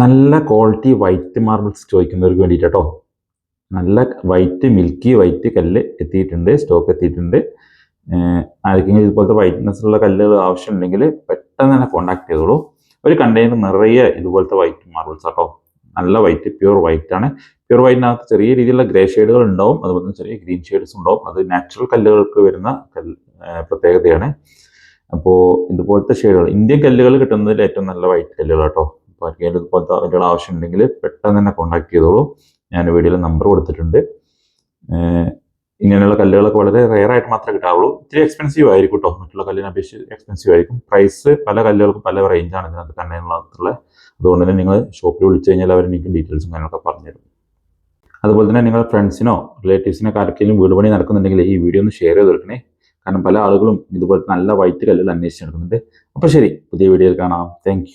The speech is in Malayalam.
നല്ല ക്വാളിറ്റി വൈറ്റ് മാർബിൾസ് ചോദിക്കുന്നവർക്ക് വേണ്ടിയിട്ട് കേട്ടോ നല്ല വൈറ്റ് മിൽക്കി വൈറ്റ് കല്ല് എത്തിയിട്ടുണ്ട് സ്റ്റോക്ക് എത്തിയിട്ടുണ്ട്. ആർക്കെങ്കിലും ഇതുപോലത്തെ വൈറ്റ്നെസ് ഉള്ള കല്ലുകൾ ആവശ്യമുണ്ടെങ്കിൽ പെട്ടെന്ന് തന്നെ കോൺടാക്ട് ചെയ്തോളൂ. ഒരു കണ്ടെയ്നർ നിറയെ ഇതുപോലത്തെ വൈറ്റ് മാർബിൾസ് കേട്ടോ നല്ല വൈറ്റ് പ്യൂർ വൈറ്റ് ആണ്. പ്യൂർ വൈറ്റിനകത്ത് ചെറിയ രീതിയിലുള്ള ഗ്രേ ഷെയ്ഡുകൾ ഉണ്ടാവും. അതുപോലെ തന്നെ ചെറിയ ഗ്രീൻ ഷെയ്ഡ്സ് ഉണ്ടാവും. അത് നാച്ചുറൽ കല്ലുകൾക്ക് വരുന്ന പ്രത്യേകതയാണ്. അപ്പോൾ ഇതുപോലത്തെ ഷെയ്ഡുകൾ ഇന്ത്യൻ കല്ലുകൾ കിട്ടുന്നതിൽ ഏറ്റവും നല്ല വൈറ്റ് കല്ലുകൾ കേട്ടോ അപ്പോൾ ആർക്കെങ്കിലും ഇതുപോലത്തെ ആവശ്യം ഉണ്ടെങ്കിൽ പെട്ടെന്ന് തന്നെ കോൺടാക്ട് ചെയ്തോളൂ. ഞാൻ വീഡിയോയിൽ നമ്പർ കൊടുത്തിട്ടുണ്ട്. ഇങ്ങനെയുള്ള കല്ലുകളൊക്കെ വളരെ റെയർ ആയിട്ട് മാത്രമേ കിട്ടാവുള്ളൂ. ഇത്തിരി എക്സ്പെൻസീവ് ആയിരിക്കും കേട്ടോ മറ്റുള്ള കല്ലിനെ അപേക്ഷിച്ച് എക്സ്പെൻസീവ് ആയിരിക്കും. പ്രൈസ് പല കല്ലുകൾക്കും പല റേഞ്ചാണ് ഇതിനകത്ത് കണ്ണതിനകത്തുള്ളത് അതുകൊണ്ട് തന്നെ നിങ്ങൾ ഷോപ്പിൽ വിളിച്ചു കഴിഞ്ഞാൽ അവർ എനിക്ക് ഡീറ്റെയിൽസും കാര്യങ്ങളൊക്കെ പറഞ്ഞുതരും. അതുപോലെ തന്നെ നിങ്ങളുടെ ഫ്രണ്ട്സിനോ റിലേറ്റീവ്സിനോ ആർക്കെങ്കിലും വീട് പണി നടക്കുന്നുണ്ടെങ്കിൽ ഈ വീഡിയോ ഒന്ന് ഷെയർ ചെയ്ത് കൊടുക്കണേ. കാരണം പല ആളുകളും ഇതുപോലത്തെ നല്ല വൈറ്റ് കല്ലുകൾ അന്വേഷിച്ച് നടക്കുന്നുണ്ട്. അപ്പോൾ ശരി പുതിയ വീഡിയോയിൽ കാണാം. താങ്ക്